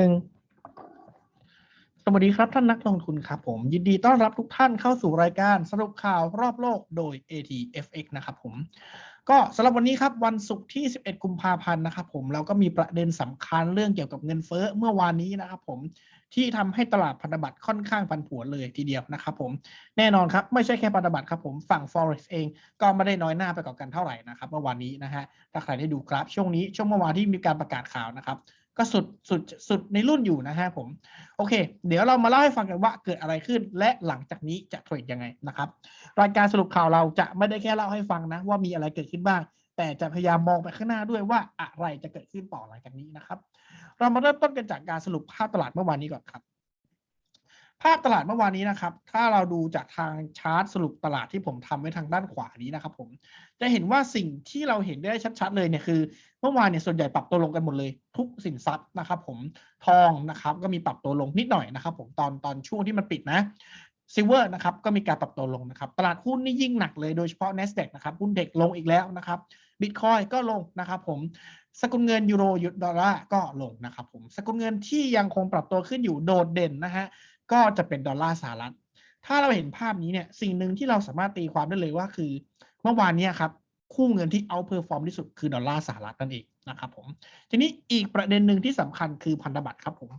หนึ่งสวัสดีครับท่านนักลงทุนครับผมยินดีต้อนรับทุกท่านเข้าสู่รายการสรุปข่าวรอบโลกโดย ATFX นะครับผมก็สำหรับวันนี้ครับวันศุกร์ที่ 11 กุมภาพันธ์นะครับผมเราก็มีประเด็นสำคัญเรื่องเกี่ยวกับเงินเฟ้อเมื่อวานนี้นะครับผมที่ทำให้ตลาดพันธบัตรค่อนข้างผันผวนเลยทีเดียวนะครับผมแน่นอนครับไม่ใช่แค่พันธบัตรครับผมฝั่ง forex เองก็ไม่ได้น้อยหน้าไปกว่ากันเท่าไหร่นะครับเมื่อวานนี้นะฮะถ้าใครได้ดูกราฟช่วงนี้ช่วงเมื่อวานที่มีการประกาศข่าวนะครับ ก็สุดสุดสุดในรุ่นอยู่นะฮะผม โอเค เดี๋ยวเรามาเล่าให้ฟังกันว่าเกิดอะไรขึ้น และหลังจากนี้จะเทรดยังไงนะครับ รายการสรุปข่าวเราจะไม่ได้แค่เล่าให้ฟังนะ ว่ามีอะไรเกิดขึ้นบ้าง แต่จะพยายามมองไปข้างหน้าด้วยว่าอะไรจะเกิดขึ้นต่อหลังจากนี้นะครับ เรามาเริ่มต้นกันจากการสรุปภาพตลาดเมื่อวานนี้ก่อนครับ ภาพตลาดเมื่อวานนี้นะครับ ถ้าเราดูจากทางชาร์ตสรุปตลาดที่ผมทำไว้ทางด้านขวานี้นะครับ ผมจะเห็นว่าสิ่งที่เราเห็นได้ชัดๆเลยเนี่ยคือ เมื่อวานเนี่ยส่วนใหญ่ปรับตัวลงกันหมดเลย ทุกสินทรัพย์นะครับ ผมทองนะครับ ก็มีปรับตัวลงนิดหน่อยนะครับ ผมตอนตอนช่วงที่มันปิดนะซิลเวอร์นะครับก็มีการปรับตัวลงนะครับ ตลาดหุ้นนี่ยิ่งหนักเลยโดยเฉพาะ n a s d a q นะครับหุ้นเด็กลงอีกแล้วนะครับบิตคอยก็ลงนะครับผมสกุลเงินยูโรยุดอลลาร์ก็ลงนะครับผมสกุลเงินที่ยังคงปรับตัวขึ้นอยู่โดดเด่นนะฮะ ก็จะเป็นดอลลาร์สหรัฐ ถ้าเราเห็นภาพนี้เนี่ยสิ่งหนึ่งที่เราสามารถตีความได้เลยว่าคือ เมื่อวานนี้ครับคู่เงินที่เอาเพอร์ฟอร์มที่สุดคือดอลลาร์สหรัฐนั่นเองนะครับผมทีนี้อีกประเด็นหนึ่งที่สำคัญคือพันธบัตรครับผม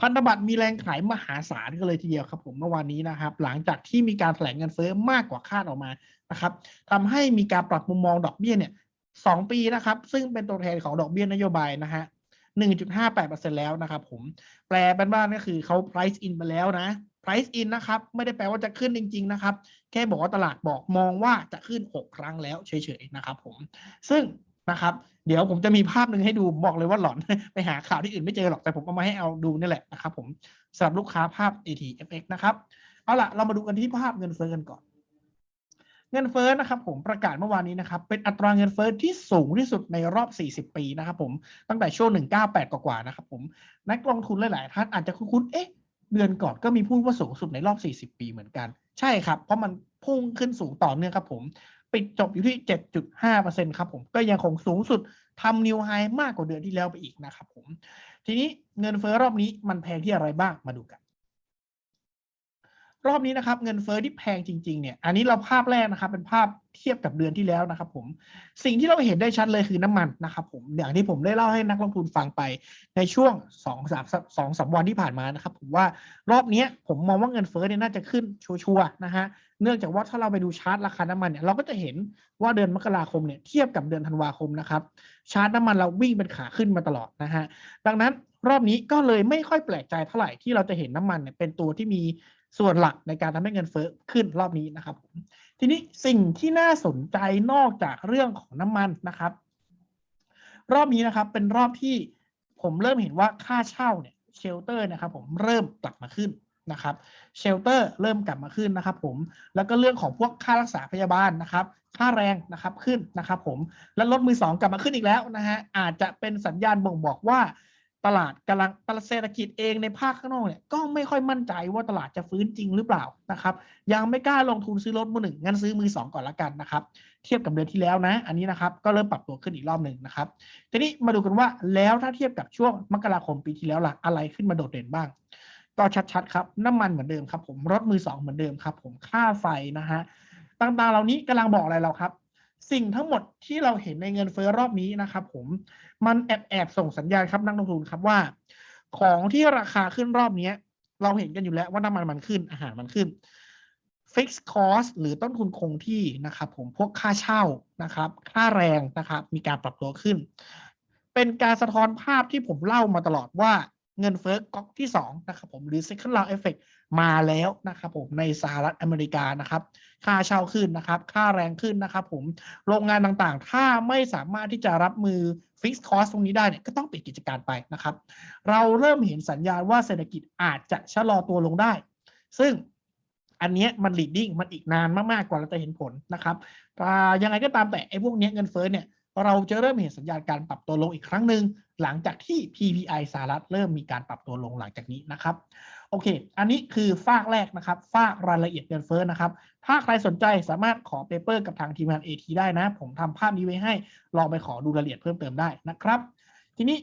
พันธบัตรมีแรงขายมหาศาลกันเลยทีเดียวครับผมเมื่อวานนี้นะครับ หลังจากที่มีการแถลงเงินเฟ้อมากกว่าคาดออกมานะครับทำให้มีการปรับมุมมองดอกเบี้ยเนี่ยสองปีนะครับ ซึ่งเป็นตัวแทนของดอกเบี้ยนโยบายนะฮะ 1.58%แล้วนะครับผมแปลเป็นว่าก็คือเขา price in ไปแล้วนะ price in นะครับไม่ได้แปลว่าจะขึ้นจริง ๆ นะครับ แค่บอกว่าตลาดบอกมองว่าจะขึ้น 6 ครั้งแล้วเฉยๆนะครับผมซึ่งนะครับเดี๋ยวผมจะมีภาพหนึ่งให้ดูบอกเลยว่าหลอนไปหาข่าวที่อื่นไม่เจอหรอกแต่ผมเอามาให้เอาดูนี่แหละนะครับผมสำหรับลูกค้าภาพ ATFX นะครับเอาล่ะเรามาดูกันที่ภาพเงินเฟ้อกันก่อน เงินเฟ้อนะครับผมประกาศเมื่อวานนี้นะครับเป็นอัตราเงินเฟ้อที่สูงที่สุดในรอบ 40 ปีนะครับผมตั้งแต่ช่วง 198 กว่าๆนะครับผมนักลงทุนหลาย ๆ ท่านอาจจะคุ้นๆเอ๊ะเดือนก่อนก็มีพูดว่าสูงสุดในรอบ 40 ปีเหมือนกัน ใช่ครับ เพราะมันพุ่งขึ้นสูงต่อเนื่องครับผมปิดจบอยู่ที่ 7.5%ครับผมก็ยังคงสูงสุดทำนิวไฮมากกว่าเดือนที่แล้วไปอีกนะครับผมทีนี้เงินเฟ้อรอบนี้มันแพงที่อะไรบ้างมาดูกัน รอบนี้นะครับเงินเฟ้อที่แพงจริงๆเนี่ยอันนี้เราภาพแรกนะครับ เป็นภาพเทียบกับเดือนที่แล้วนะครับผมสิ่งที่เราเห็นได้ชัดเลยคือน้ำมันนะครับผมอย่างที่ผมได้เล่าให้นักลงทุนฟังไปในช่วง2องสามสองสามวันที่ผ่านมานะครับ ผมว่ารอบนี้ผมมองว่าเงินเฟ้อเนี่ยน่าจะขึ้นชัวร์นะฮะเนื่องจากว่าถ้าเราไปดูชาร์ตราคาน้ำมันเนี่ยเราก็จะเห็นว่าเดือนมกราคมเนี่ยเทียบกับเดือนธันวาคมนะครับชาร์ตน้ำมันเราวิ่งเป็นขาขึ้นมาตลอดนะฮะดังนั้นรอบนี้ก็เลยไม่ค่อยแปลกใจเท่าไหร่ที่เราจะเห็นน้ำมันเนี่ยเป็นตัวที่มี ส่วนหลักในการทำให้เงินเฟ้อขึ้นรอบนี้นะครับ ทีนี้สิ่งที่น่าสนใจนอกจากเรื่องของน้ำมันนะครับ รอบนี้นะครับเป็นรอบที่ผมเริ่มเห็นว่าค่าเช่าเนี่ยเชลเตอร์นะครับ ผมเริ่มกลับมาขึ้นนะครับเชลเตอร์เริ่มกลับมาขึ้นนะครับ ผมแล้วก็เรื่องของพวกค่ารักษาพยาบาลนะครับ ค่าแรงนะครับขึ้นนะครับ ผมแล้วรถมือสองกลับมาขึ้นอีกแล้วนะฮะอาจจะเป็นสัญญาณบ่งบอกว่า ตลาดกำลังตลาดเศรษฐกิจเองในภาคข้างนอกเนี่ยก็ไม่ค่อยมั่นใจว่าตลาดจะฟื้นจริงหรือเปล่านะครับ ยังไม่กล้าลงทุนซื้อรถมือหนึ่งงั้นซื้อมือสองก่อนละกันนะครับ เทียบกับเดือนที่แล้วนะ อันนี้นะครับก็เริ่มปรับตัวขึ้นอีกรอบหนึ่งนะครับ ทีนี้มาดูกันว่าแล้วถ้าเทียบกับช่วงมกราคมปีที่แล้วล่ะอะไรขึ้นมาโดดเด่นบ้าง ก็ชัดๆครับน้ำมันเหมือนเดิมครับผมรถมือสองเหมือนเดิมครับผมค่าไฟนะฮะต่างๆเหล่านี้กำลังบอกอะไรเราครับ สิ่งทั้งหมดที่เราเห็นในเงินเฟ้อรอบนี้นะครับ ผมมันแอบแอบส่งสัญญาณครับนักลงทุนครับว่า ของที่ราคาขึ้นรอบนี้เราเห็นกันอยู่แล้วว่าน้ำมันมันขึ้นอาหารมันขึ้น fixed cost หรือต้นทุนคงที่นะครับผมพวกค่าเช่านะครับ ค่าแรงนะครับ มีการปรับตัวขึ้น เป็นการสะท้อนภาพที่ผมเล่ามาตลอดว่าเงินเฟ้อก๊อกที่ 2 นะครับผมหรือ second round effect มาแล้วนะครับผมในสหรัฐอเมริกานะครับ ค่าเช่าขึ้นนะครับ ค่าแรงขึ้นนะครับผมโรงงานต่างๆ ถ้าไม่สามารถที่จะรับมือ fixed cost ตรงนี้ได้เนี่ยก็ต้องปิดกิจการไปนะครับ เราเริ่มเห็นสัญญาณว่าเศรษฐกิจอาจจะชะลอตัวลงได้ ซึ่งอันนี้มัน leading มันอีกนานมากๆกว่าเราจะเห็นผลนะครับยังไงก็ตามแต่ไอ้พวกนี้เงินเฟ้อเนี่ยเราจะเริ่มเห็นสัญญาณการปรับตัวลงอีกครั้งหนึ่งหลังจากที่ PPI สหรัฐเริ่มมีการปรับตัวลงหลังจากนี้นะครับ โอเค อันนี้คือฝากแรกนะครับฝากรายละเอียดเงินเฟ้อนะครับ ถ้าใครสนใจสามารถขอเปเปอร์กับทางทีมงาน AT ได้นะ ผมทำภาพนี้ไว้ให้ ลองไปขอดูรายละเอียดเพิ่มเติมได้นะครับ ทีนี้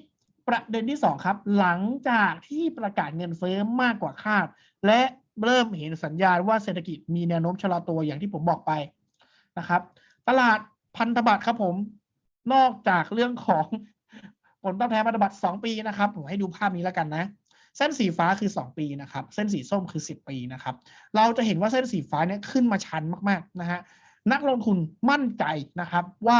ประเด็นที่สองครับ หลังจากที่ประกาศเงินเฟ้อมากกว่าคาด และเริ่มเห็นสัญญาณว่าเศรษฐกิจมีแนวโน้มชะลอตัวอย่างที่ผมบอกไปนะครับ ตลาดพันธบัตรครับผม นอกจากเรื่องของผลตอบแทนพันธบัตร2ปีนะครับ ผมให้ดูภาพนี้แล้วกันนะ เส้นสีฟ้าคือ 2 ปีนะครับ เส้นสีส้มคือ 10 ปีนะครับ เราจะเห็นว่าเส้นสีฟ้าเนี่ยขึ้นมาชันมากๆนะฮะนักลงทุนมั่นใจนะครับว่า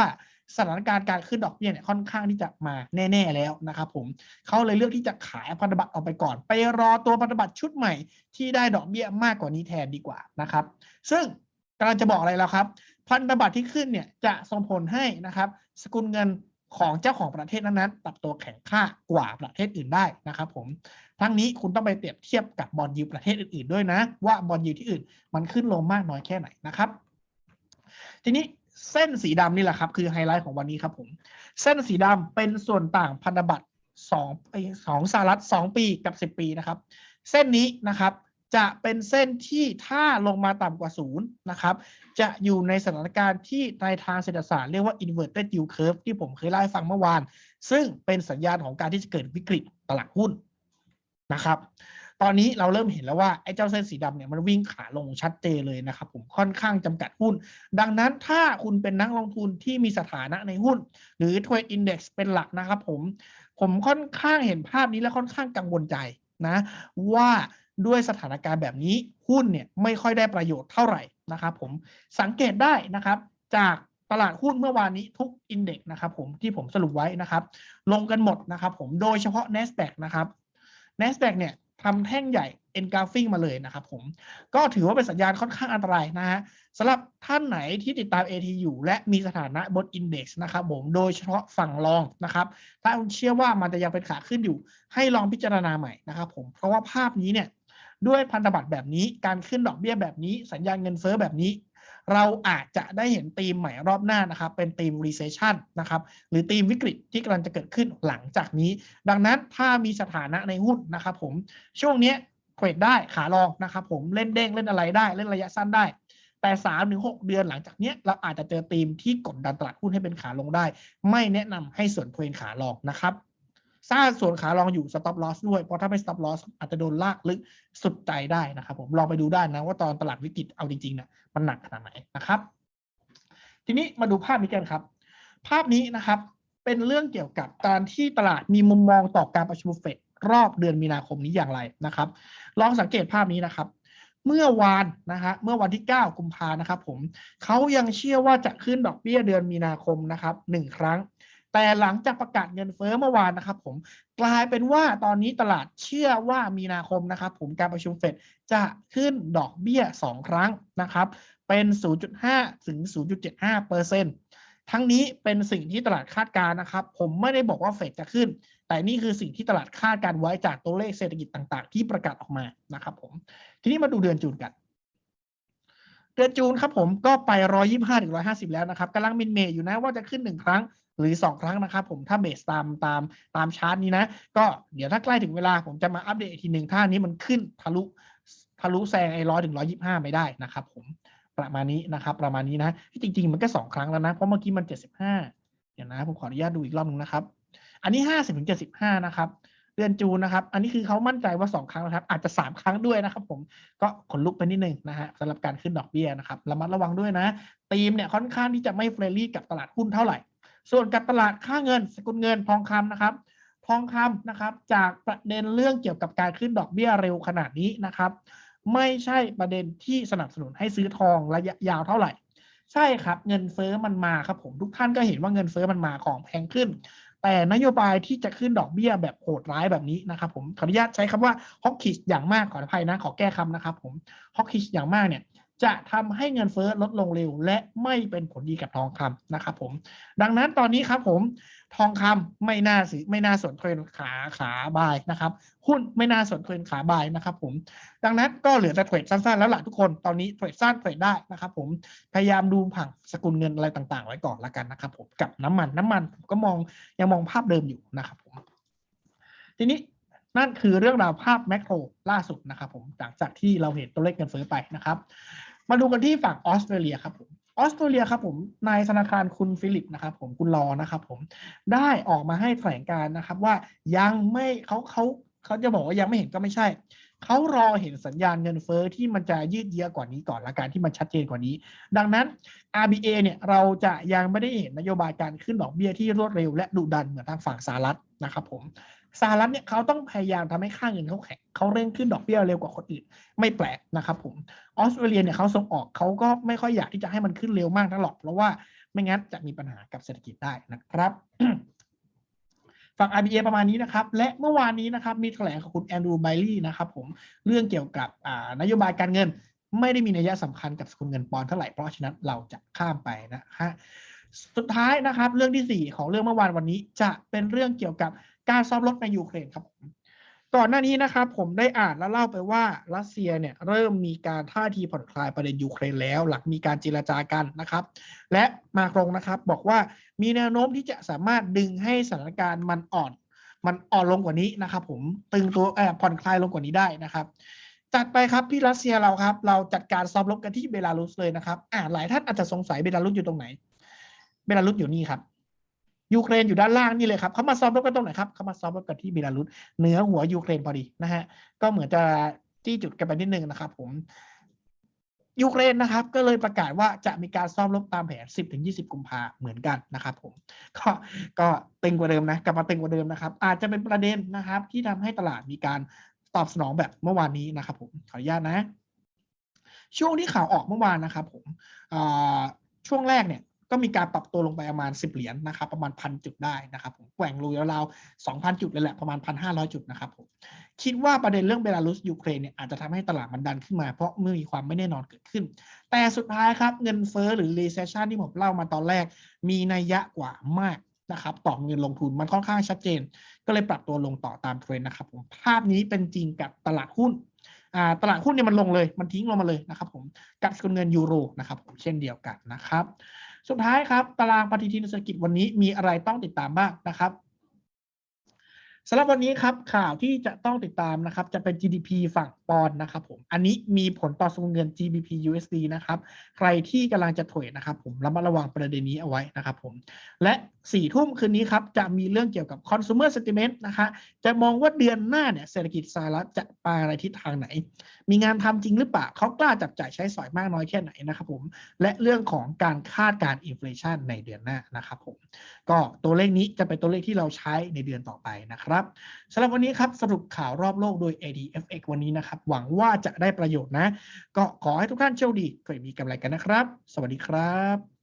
สถานการณ์การขึ้นดอกเบี้ยเนี่ยค่อนข้างที่จะมาแน่ ๆแล้วนะครับผมเขาเลยเลือกที่จะขายพันธบัตรออกไปก่อน ไปรอตัวพันธบัตรชุดใหม่ที่ได้ดอกเบี้ยมากกว่านี้แทนดีกว่านะครับ ซึ่งกำลังจะบอกอะไรแล้วครับ พันธบัตรที่ขึ้นเนี่ยจะส่งผลให้นะครับ สกุลเงิน ของเจ้าของประเทศนั้นๆปรับตัวแข็งค่ากว่าประเทศอื่นได้นะครับผมทั้งนี้คุณต้องไปเปรียบเทียบกับบอลยูประเทศอื่นๆด้วยนะ ว่าบอลยูที่อื่นมันขึ้นลงมากน้อยแค่ไหนนะครับ ทีนี้เส้นสีดำนี่แหละครับ คือไฮไลท์ของวันนี้ครับผม เส้นสีดำเป็นส่วนต่างพันธบัตรสองสองสหรัฐสองปีกับสิบปีนะครับ เส้นนี้นะครับ จะเป็นเส้นที่ถ้าลงมาต่ำกว่าศูนย์นะครับ จะอยู่ในสถานการณ์ที่ในทางเศรษฐศาสตร์เรียกว่า inverted yield curve ที่ผมเคยเล่าให้ฟังเมื่อวาน ซึ่งเป็นสัญญาณของการที่จะเกิดวิกฤตตลาดหุ้นนะครับ ตอนนี้เราเริ่มเห็นแล้วว่า ไอ้เจ้าเส้นสีดำเนี่ยมันวิ่งขาลงชัดเจนเลยนะครับ ผมค่อนข้างจำกัดหุ้น ดังนั้นถ้าคุณเป็นนักลงทุนที่มีสถานะในหุ้น หรือ Trade Index เป็นหลักนะครับผมผมค่อนข้างเห็นภาพนี้และค่อนข้างกังวลใจ นะว่าด้วยสถานการณ์แบบนี้หุ้นเนี่ยไม่ค่อยได้ประโยชน์เท่าไหร่นะครับผมสังเกตได้นะครับจากตลาดหุ้นเมื่อวานนี้ทุกอินเด็กนะครับผมที่ผมสรุปไว้นะครับ ลงกันหมดนะครับผมโดยเฉพาะ NASDAQ นะครับ NASDAQ เนี่ย ทำแท่งใหญ่ engulfing มาเลยนะครับผมก็ถือว่าเป็นสัญญาณค่อนข้างอันตรายนะฮะสำหรับท่านไหนที่ติดตาม AT อยู่และมีสถานะบน Index นะครับผมโดยเฉพาะฝั่งรองนะครับถ้าคุณเชื่อว่ามันจะยังเป็นขาขึ้นอยู่ ให้ลองพิจารณาใหม่นะครับผมเพราะว่าภาพนี้เนี่ยด้วยพันธบัตรแบบนี้การขึ้นดอกเบี้ยแบบนี้ สัญญาณเงินเฟ้อแบบนี้ เราอาจจะได้เห็นธีมใหม่รอบหน้านะครับ เป็นธีม recession นะครับ หรือธีมวิกฤตที่กำลังจะเกิดขึ้นหลังจากนี้ ดังนั้นถ้ามีสถานะในหุ้นนะครับผมช่วงนี้เทรดได้ขาลองนะครับผมเล่นเด้งเล่นอะไรได้เล่นระยะสั้นได้ แต่3าถึงหเดือนหลังจากนี้เราอาจจะเจอธีมที่กดดันตลาดหุ้นให้เป็นขาลงได้ ไม่แนะนำให้ส่วนเทรนขาลองนะครับ ถ้าส่วนขาลองอยู่ stop loss ด้วย เพราะถ้าไม่ stop loss อาจจะโดนลากลึกสุดใจได้นะครับผมลองไปดูได้นะว่าตอนตลาดวิกฤตเอาจริงๆเนี่ยมันหนักขนาดไหนนะครับ ทีนี้มาดูภาพนี้กันครับ ภาพนี้นะครับเป็นเรื่องเกี่ยวกับการที่ตลาดมีมุมมองต่อการประชุมเฟดรอบเดือนมีนาคมนี้อย่างไรนะครับ ลองสังเกตภาพนี้นะครับเมื่อวานนะฮะเมื่อวันที่ 9 กุมภานะครับผมเขายังเชื่อว่าจะขึ้นดอกเบี้ยเดือนมีนาคมนะครับหนึ่งครั้ง แต่หลังจากประกาศเงินเฟ้อเมื่อวานนะครับ ผมกลายเป็นว่าตอนนี้ตลาดเชื่อว่ามีนาคมนะครับ ผมการประชุมเฟดจะขึ้นดอกเบี้ย 2 ครั้งนะครับ เป็น 0.5 ถึง 0.75เปอร์เซ็นต์ทั้งนี้เป็นสิ่งที่ตลาดคาดการณ์นะครับ ผมไม่ได้บอกว่าเฟดจะขึ้น แต่นี่คือสิ่งที่ตลาดคาดการไว้จากตัวเลขเศรษฐกิจต่าง ๆ ที่ประกาศออกมานะครับ ผม ทีนี้มาดูเดือนจูนกัน เดือนจูนครับผมก็ไป 125ถึง150 แล้วนะครับกำลังมินเมย์อยู่นะว่าจะขึ้น1ครั้ง หรือ 2 ครั้งนะครับผมถ้าเบสตามตามตามชาร์ตนี้นะ ก็เดี๋ยวถ้าใกล้ถึงเวลาผมจะมาอัปเดตอีกทีหนึ่งถ้านี้มันขึ้นทะลุทะลุแซงไอ้ร้อยถึงร้อยี่ห้าไม่ได้นะครับผมประมาณนี้นะครับ ประมาณนี้นะที่จริง ๆ มันก็สองครั้งแล้วนะ เพราะเมื่อกี้มันเจ็ดสิบห้าเดี๋ยวนะผมขออนุญาตดูอีกรอบหนึงนะครับ อันนี้ห้าสิบถึงเจ็ดสิบห้านะครับเดือนจูนนะครับ อันนี้คือเขามั่นใจว่าสองครั้งนะครับ อาจจะสามครั้งด้วยนะครับ ผมก็ขนลุกไปนิดนึงนะฮะสำหรับการขึ้นดอกเบี้ยนะครับระมัดระวังด้วยนะธีมเนี่ยค่อนข้างที่จะไม่เฟรนลี่กับตลาดหุ้นเท่าไหร่ ส่วนกับตลาดค่าเงิน สกุลเงินทองคำนะครับ ทองคำนะครับ จากประเด็นเรื่องเกี่ยวกับการขึ้นดอกเบี้ยเร็วขนาดนี้นะครับ ไม่ใช่ประเด็นที่สนับสนุนให้ซื้อทองระยะยาวเท่าไหร่ ใช่ครับเงินเฟ้อมันมาครับผมทุกท่านก็เห็นว่าเงินเฟ้อมันมาของแพงขึ้น แต่นโยบายที่จะขึ้นดอกเบี้ยแบบโหดร้ายแบบนี้นะครับ ผมขออนุญาตใช้คำว่าฮอกคิชอย่างมากขออภัยนะขอแก้คำนะครับ ผมฮอกคิชอย่างมากเนี่ย จะทำให้เงินเฟ้อลดลงเร็ว และไม่เป็นผลดีกับทองคำนะครับผม ดังนั้นตอนนี้ครับผมทองคำไม่น่าสิไม่น่าสนเทรนขาขาบายนะครับ หุ้นไม่น่าสนเทรนขาบายนะครับผม ดังนั้นก็เหลือแต่เทรดสั้นๆแล้วล่ะทุกคนตอนนี้เทรดสั้นเทรดได้นะครับผมพยายามดูผังสกุลเงินอะไรต่างๆ ไว้ก่อนละกันนะครับผมกับน้ำมันน้ำมันผมก็มองยังมองภาพเดิมอยู่นะครับผมทีนี้นั่นคือเรื่องราวภาพแมกโรล่าสุดนะครับผมหลังจากที่เราเห็นตัวเลขเงินเฟ้อไปนะครับ มาดูกันที่ฝั่งออสเตรเลียครับผมออสเตรเลียครับผมนายธนาคารคุณฟิลิปนะครับผมคุณรอนะครับผมได้ออกมาให้แถลงการนะครับว่ายังไม่เขาเขาเขาจะบอกว่ายังไม่เห็นก็ไม่ใช่ เขารอเห็นสัญญาณเงินเฟอ้อที่มันจะยืดเยื้อกว่านี้ก่อนละกันที่มันชัดเจนกว่านี้ ดังนั้น RBA เนี่ยเราจะยังไม่ได้เห็นนโยบายการขึ้นดอกเบี้ยที่รวดเร็วและดุดันเหมือนทางฝั่งสหรัฐนะครับผม สหรัฐเนี่ยเขาต้องพยายามทำให้ค่าเงินเขาแข็งเขาเร่งขึ้นดอกเบี้ยเร็วกว่าคนอื่น ไม่แปลกนะครับผมออสเตรเลียเนี่ยเขาส่งออกเขาก็ไม่ค่อยอยากที่จะให้มันขึ้นเร็วมากนักหรอก เพราะว่าไม่งั้นจะมีปัญหากับเศรษฐกิจได้นะครับฝั่ง RBA ประมาณนี้นะครับ และเมื่อวานนี้นะครับ มีแถลงของคุณแอนดรูว์ไบลี่นะครับผมเรื่องเกี่ยวกับนโยบายการเงิน ไม่ได้มีนัยสำคัญกับสกุลเงินปอนด์เท่าไหร่ เพราะฉะนั้นเราจะข้ามไปนะฮะสุดท้ายนะครับ เรื่องที่ 4 ของเรื่องเมื่อวานวันนี้จะเป็นเรื่องเกี่ยวกับ การซ้อมรบในยูเครนครับก่อนหน้านี้นะครับผมได้อ่านและเล่าไปว่ารัสเซียเนี่ยเริ่มมีการท่าทีผ่อนคลายประเด็นยูเครนแล้ว หลังมีการเจรจากันนะครับ และมาครงนะครับบอกว่ามีแนวโน้มที่จะสามารถดึงให้สถานการณ์มันอ่อน มันอ่อนลงกว่านี้นะครับ ผมตึงตัวเออผ่อนคลายลงกว่านี้ได้นะครับจัดไปครับพี่รัสเซียเราครับ เราจัดการซ้อมรบกันที่เบลารุสเลยนะครับอ่าหลายท่านอาจจะสงสัยเบลารุสอยู่ตรงไหน เบลารุสอยู่นี่ครับ ยูเครนอยู่ด้านล่างนี่เลยครับเขามาซ้อมรบกันตรงไหนครับเขามาซ้อมรบกันที่เบลารุสเหนือหัวยูเครนพอดีนะฮะก็เหมือนจะที่จุดกันไปนิดนึงนะครับ ผมยูเครนนะครับ ก็เลยประกาศว่าจะมีการซ้อมรบตามแผน 10-20 กุมภาเหมือนกันนะครับ ผม ก็ก็ตึงกว่าเดิมนะกลับมาตึงกว่าเดิมนะครับ อาจจะเป็นประเด็นนะครับ ที่ทำให้ตลาดมีการตอบสนองแบบเมื่อวานนี้นะครับ ผมขออนุญาตนะ ช่วงที่ข่าวออกเมื่อวานนะครับ ผมช่วงแรกเนี่ย ก็มีการปรับตัวลงไปประมาณ 10 เหรียญนะครับ ประมาณพันจุดได้นะครับผมแกว่งรูราวๆ2,000จุดเลยแหละประมาณ1,500จุดนะครับผมคิดว่าประเด็นเรื่องเบลารุสยูเครนเนี่ยอาจจะทำให้ตลาดมันดันขึ้นมา เพราะเมื่อมีความไม่แน่นอนเกิดขึ้น แต่สุดท้ายครับเงินเฟ้อหรือ recession ที่ผมเล่ามาตอนแรก มีนัยยะกว่ามากนะครับต่อเงินลงทุนมันค่อนข้างชัดเจน ก็เลยปรับตัวลงต่อตามเทรนด์นะครับผมภาพนี้เป็นจริงกับตลาดหุ้นอ่าตลาดหุ้นเนี่ยมันลงเลยมันทิ้งลงมาเลยนะครับผมกับสกุลเงินยูโรนะครับผมเช่นเดียวกันนะครับ สุดท้ายครับ ตารางปฏิทินเศรษฐกิจวันนี้มีอะไรต้องติดตามบ้างนะครับสำหรับวันนี้ครับข่าวที่จะต้องติดตามนะครับ จะเป็น GDP ฝั่งปอนด์นะครับผมอันนี้มีผลต่อสกุลเงิน GBP USD นะครับใครที่กำลังจะเทรดนะครับผมระมัดระวังประเด็นนี้เอาไว้นะครับผมและสี่ทุ่มคืนนี้ครับจะมีเรื่องเกี่ยวกับ consumer sentiment นะคะจะมองว่าเดือนหน้าเนี่ยเศรษฐกิจสหรัฐจะไปในทิศทางไหน มีงานทำจริงหรือเปล่าเขากล้าจับจ่ายใช้สอยมากน้อยแค่ไหนนะครับผมและเรื่องของการคาดการอินฟลชันในเดือนหน้านะครับผมก็ตัวเลขนี้จะเป็นตัวเลขที่เราใช้ในเดือนต่อไปนะครับสำหรับวันนี้ครับสรุปข่าวรอบโลกโดย ADFX วันนี้นะครับหวังว่าจะได้ประโยชน์นะ ก็ขอให้ทุกท่านโชคดีเคยมีกำไรกันนะครับ สวัสดีครับ